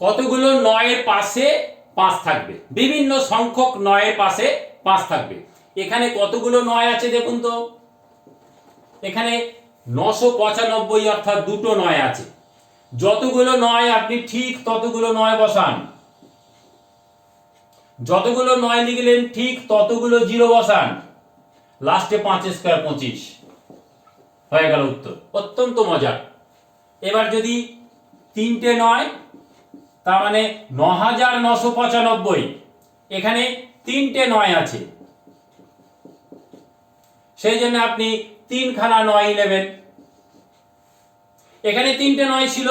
কতগুলো নয়ের পাশে পাঁচ থাকবে? বিভিন্ন সংখ্যক নয়ের পাশে পাঁচ থাকবে। এখানে কতগুলো নয় আছে দেখুন তো। এখানে নশো পঁচানব্বই অর্থাৎ দুটো নয় আছে। যতগুলো নয় আপনি ঠিক ততগুলো নয় বসান। যতগুলো নয় লিখলেন ঠিক ততগুলো জিরো বসান। লাস্টে পাঁচ স্কোয়ার পঁচিশ। হয়ে গেল উত্তর। অত্যন্ত মজার। এবার যদি তিনটে নয় তার মানে ন হাজার নশো পঁচানব্বই। এখানে তিনটে নয় আছে। সেই জন্য আপনি তিনখানা নয় নেবেন। এখানে তিনটে নয় ছিল,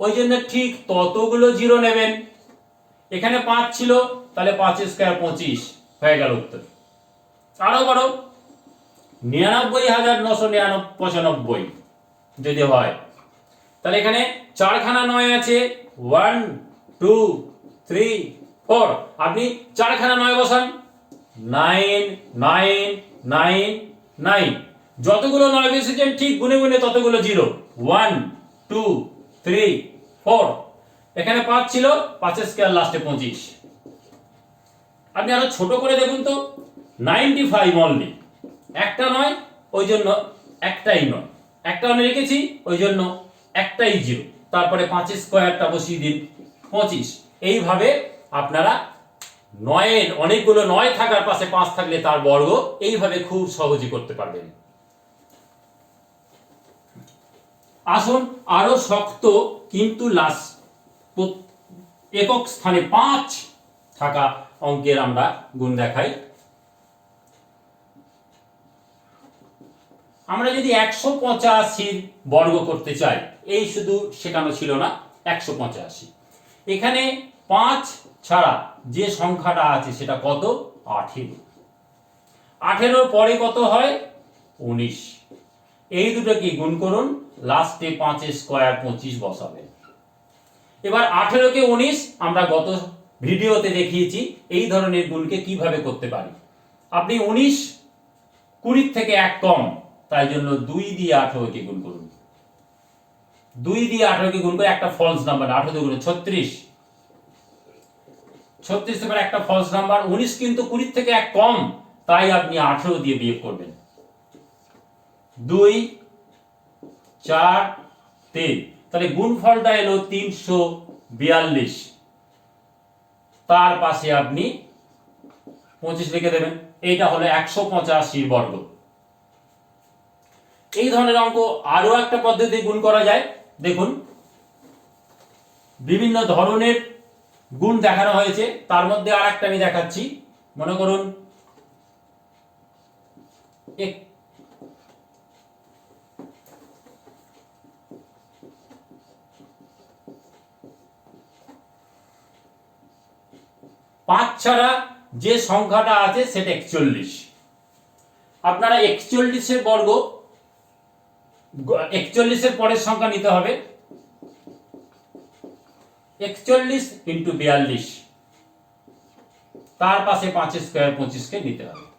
ওই জন্য ঠিক ততগুলো জিরো নেবেন। এখানে পাঁচ ছিল, তাহলে পাঁচ স্কোয়ার পঁচিশ হয়ে গেল উত্তর। আরও বড়, নিরানব্বই হাজার নশো নিরানব্বই পঁচানব্বই যদি হয়। তাহলে এখানে চারখানা নয় আছে ওয়ান টু থ্রি ফোর আপনি চারখানা নয় বসান। নাইন নাইন নাইন নাইন যতগুলো নয় বসেছেন, ঠিক গুনে গুনে ততগুলো zero one two three four এখানে পাঁচ ছিল, পাঁচের স্কোয়ার লাস্টে পঁচিশ। আপনি আরও ছোট করে দেখুন তো। নাইনটি ফাইভ অনলি একটা নয়, ওই জন্য একটাই নয়। একটা আমি রেখেছি, ওই জন্য একটাই জিরো তারপরে পাঁচের স্কোয়ারটা বসিয়ে দিন। পঁচিশ। এইভাবে আপনারা নয়ের, অনেকগুলো নয় থাকার পাশে পাঁচ থাকলে তার বর্গ, এইভাবে খুব সহজে করতে পারবেন। আসুন, আরও শক্ত কিন্তু লাস একক স্থানে পাঁচ থাকা অঙ্কের আমরা গুণ দেখাই। আমরা যদি একশো পঁচাশির বর্গ করতে চাই, এই শুধু শেখানো ছিল না, একশো পঁচাশি। এখানে পাঁচ ছাড়া যে সংখ্যাটা আছে সেটা কত? আঠেরো। আঠেরোর পরে কত হয়? উনিশ। এই দুটোকে গুণ করুন লাস্টে পাঁচের স্কোয়ার পঁচিশ বসাবেন। এবার আঠেরোকে উনিশ, আমরা গত ভিডিওতে দেখিয়েছি, এই ধরনের গুণকে কীভাবে করতে পারি? আপনি উনিশ কুড়ির থেকে এক কম, তাই জন্য দুই দিয়ে আঠেরোকে গুণ করুন। দুই দিয়ে আঠেরোকে গুণ করে একটা ফলস নাম্বার আঠেরো গুণ ছত্রিশ। ছত্রিশ এবার একটা ফলস নাম্বার উনিশ কিন্তু কুড়ির থেকে এক কম, তাই আপনি আঠেরো দিয়ে বিয়োগ করবেন। দুই, চার, তিন। তাহলে গুণফলটা এলো তিনশো বিয়াল্লিশ। তার পাশে আপনি পঁচিশ লিখে দেবেন, এইটা হলো একশো পঁচাশি বর্গ। এই ধরনের অঙ্ক আরও একটা পদ্ধতি গুণ করা যায়। দেখুন, বিভিন্ন ধরনের গুণ দেখানো হয়েছে। তার মধ্যে আর একটা আমি দেখাচ্ছি। মনে করুন পাঁচ ছাড়া যে সংখ্যাটা আছে সেটা একচল্লিশ। আপনারা একচল্লিশের বর্গ একচল্লিশের পরের সংখ্যা নিতে হবে। একচল্লিশ ইন্টু বিয়াল্লিশ। তার পাশে পাঁচ স্কোয়ার পঁচিশকে নিতে হবে।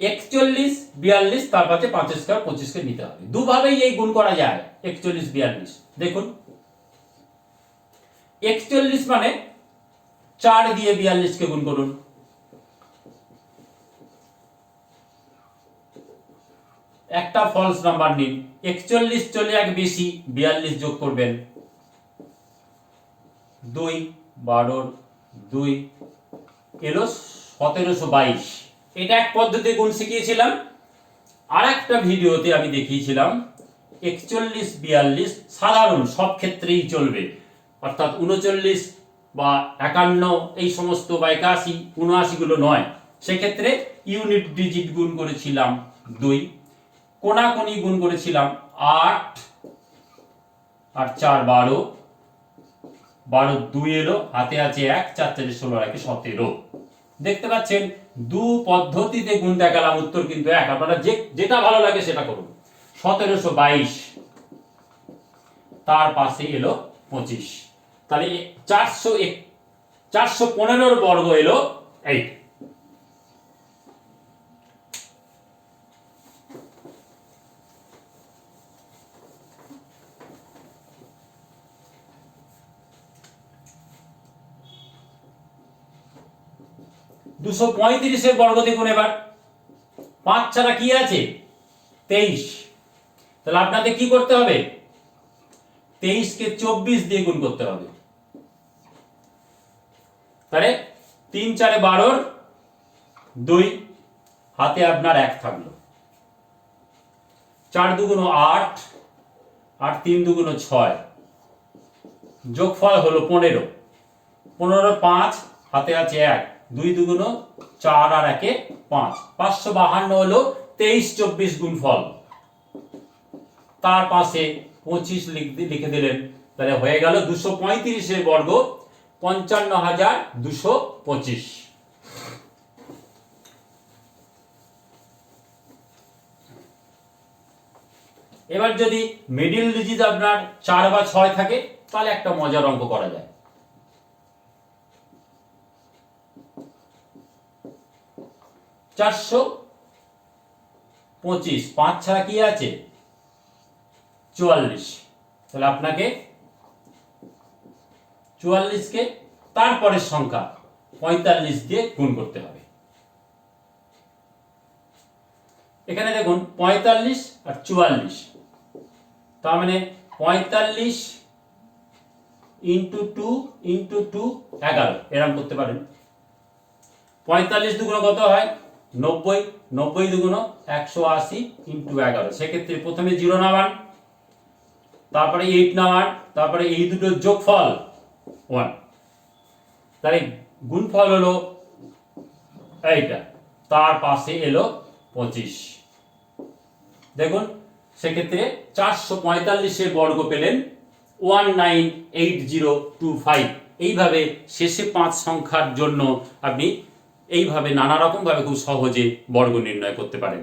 একচল্লিশ বিয়াল্লিশ, তার পাশে পাঁচ স্কোয়ার পঁচিশকে নিতে হবে। দুভাবেই এই গুণ করা যায়, একচল্লিশ বিয়াল্লিশ। দেখুন। একচল্লিশ মানে চার দিয়ে বিয়াল্লিশকে গুণ করুন। একটা ফলস নাম্বার নিন। একচল্লিশ চলে এক বেশি, বিয়াল্লিশ যোগ করবেন। দুই, বারোর দুই, এলো সতেরোশো বাইশ। এটা এক পদ্ধতি গুণ শিখিয়েছিলাম। আর একটা ভিডিওতে আমি দেখিয়েছিলাম, একচল্লিশ, বিয়াল্লিশ সাধারণ, সব ক্ষেত্রেই চলবে। অর্থাৎ উনচল্লিশ বা একান্ন, এই সমস্ত বা একাশি, উনআশিগুলো নয়। সেক্ষেত্রে ইউনিট ডিজিট গুণ করেছিলাম দুই কোনাকুনি গুণ করেছিলাম আট আর চার বারো। বারো দুই এলো, হাতে আছে এক, চার চারে ষোলো একে সতেরো। দেখতে পাচ্ছেন, দু পদ্ধতিতে গুণ দেখালাম, উত্তর কিন্তু এক। আপনারা যে, যেটা ভালো লাগে সেটা করুন। সতেরোশো বাইশ, তার পাশে এলো পঁচিশ। তাহলে চারশো চারশো পনেরোর বর্গ এলো এইট দুশো পঁয়ত্রিশের বর্গ দেখুন এবার। পাঁচ ছাড়া কি আছে? তেইশ। তাহলে আপনাদের কি করতে হবে? তেইশকে চব্বিশ দিয়ে গুণ করতে হবে। তাহলে তিন চারে বারোর দুই, হাতে আপনার এক থাকল। চার দুগুণ আট আট তিন দুগুণ ছয়। যোগফল হলো পনেরো। পনেরো পাঁচ, হাতে আছে এক। দুই দুগুণ চার আর একে পাঁচ। পাঁচশো বাহান্ন হলো তেইশ চব্বিশ গুণ ফল তার পাশে পঁচিশ লিখে দিলেন। তাহলে হয়ে গেল দুশো পঁয়ত্রিশের বর্গ, পঞ্চান্ন হাজার দুশো পঁচিশ। এবার যদি মিডিল ডিজিট আপনার চার বা ছয় থাকে, তাহলে একটা মজার অঙ্ক করা যায়। চারশো পঁচিশ। পাঁচ ছাড়া কি আছে? চুয়াল্লিশ। তাহলে আপনাকে চুয়াল্লিশকে তারপরের সংখ্যা পঁয়তাল্লিশ দিয়ে গুণ করতে হবে। এখানে দেখুন, পঁয়তাল্লিশ আর চুয়াল্লিশ। তার মানে পঁয়তাল্লিশ ইন্টু টু ইন্টু টু এগারো। এরকম করতে পারেন। পঁয়তাল্লিশ দুগুণ কত হয়? নব্বই নব্বই দুগুণ একশো আশি ইন্টু এগারো। সেক্ষেত্রে প্রথমে জিরো নামান তারপরে এইট নামান তারপরে এই দুটোর যোগফল ওয়ান তাহলে গুণফল হলো এইটা, তার পাশে এলো পঁচিশ। দেখুন, সেক্ষেত্রে চারশো পঁয়তাল্লিশের বর্গ পেলেন one nine eight zero two five এইভাবে শেষে পাঁচ সংখ্যার জন্য আপনি এইভাবে নানা রকমভাবে খুব সহজে বর্গ নির্ণয় করতে পারেন।